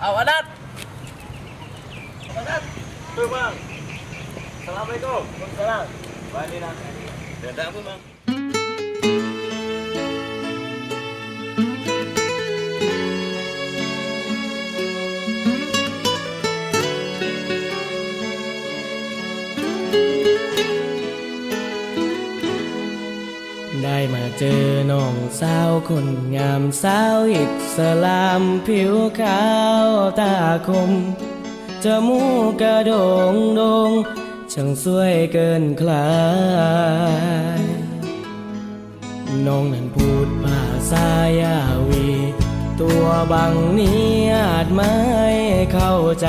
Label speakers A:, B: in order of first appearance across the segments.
A: เอาอนัทอนัทเพื่ น้อง
B: สาวคนงามสาวอิสลามผิวขาวตาคม จมูกกระโดงโดงช่างสวยเกินคลายน้องนั้นพูดภาษายาวี ตัวบางนี้อาจไม่เข้าใจ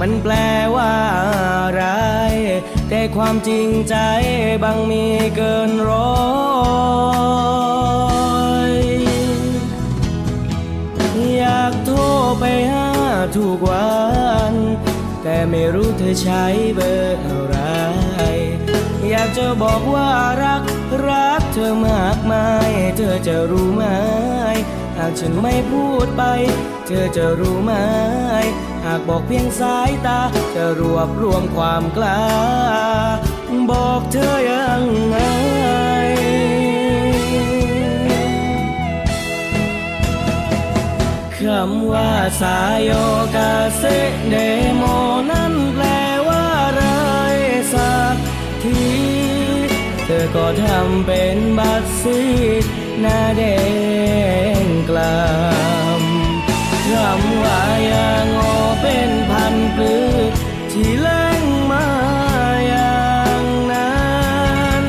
B: มันแปลว่าอะไร แต่ความจริงใจบางมีเกินร้อย ทุกวัน แต่ไม่รู้เธอใช้เบอร์อะไร อยากจะบอกว่ารักรักเธอมากมาย เธอจะรู้ไหม หากฉันไม่พูดไป เธอจะรู้ไหม หากบอกเพียงสายตา จะรวบรวมความกล้า บอกเธอยังไงำว่าสายโยกาเซเดโมนั้นแปลว่าไรสักที เธอก็ทำเป็นบัตรสีหน้าแดงกลำคำว่ายางโอเป็นพันปลือที่แรงมาอย่างนั้น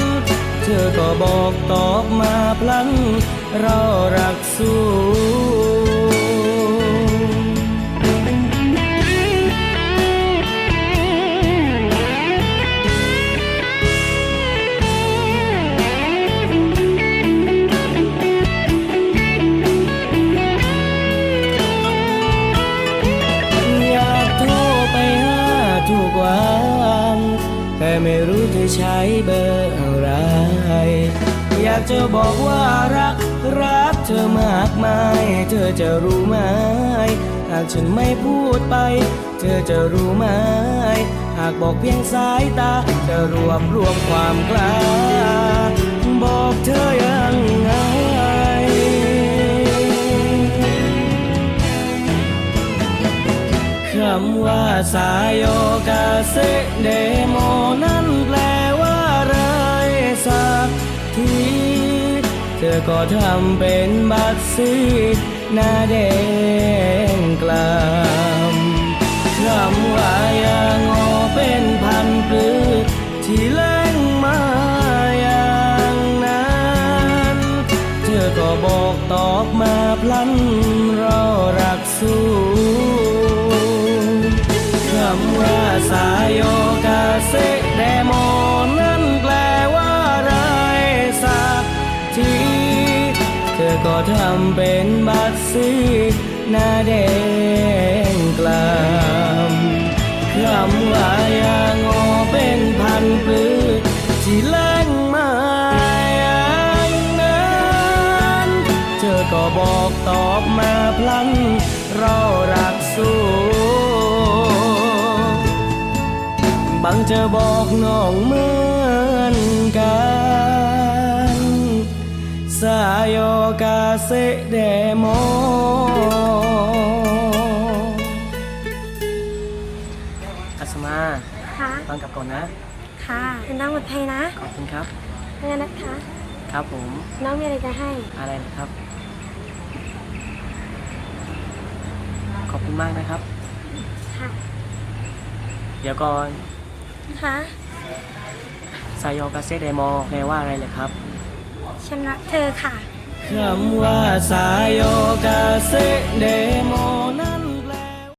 B: เธอก็บอกตอบมาพลันเรารักสู้ แต่ไม่รู้เธอใช้เบอร์อะไร อยากจะบอกว่ารัก รักเธอมากมาย เธอจะรู้ไหม หากฉันไม่พูดไป เธอจะรู้ไหม หากบอกเพียงสายตา จะรวบรวมความกล้า คำว่าสายโยกาเซเดโมนั้นแปลว่าไรสักทีเธอก็ทำเป็นบัตรสีหน้าแดงกลำคำว่ายางอเป็นพันปลือที่แรงมาอย่างนั้นเธอก็บอกตอบมาพลันเรารักสู้ สายโยกาเซเดโมนั้นแปลว่าไรสักทีเธอก็ทำเป็นบัตรสีหน้าแดงกลำคำว่ายางอเป็นพันปลือที่แรงมาอย่างนั้น เธอก็บอกตอบมาพลันเรารักสู้ บางจะบอกน้องเหมือนกัน สายโยกาเซเดโมอัสมา
C: ค่ะ
B: ฟังกลับก่อนนะ
C: ค่ะเป็นน้องหมดภัยนะ
B: ขอบคุณครับ
C: ไม่งั้นนะคะ
B: ครับผม
C: น้องมีอะไรจะให้
B: อะไรนะครับ ขอบคุณมากนะครับ
C: ค่ะ
B: เดี๋ยวก่อน
C: ค่ะ
B: สายโยกาเซเดโมแปลว่าอะไรเลยครับ
C: ฉันรักเธอค่ะ
B: คำว่าสายโยกาเซเดโมนั้น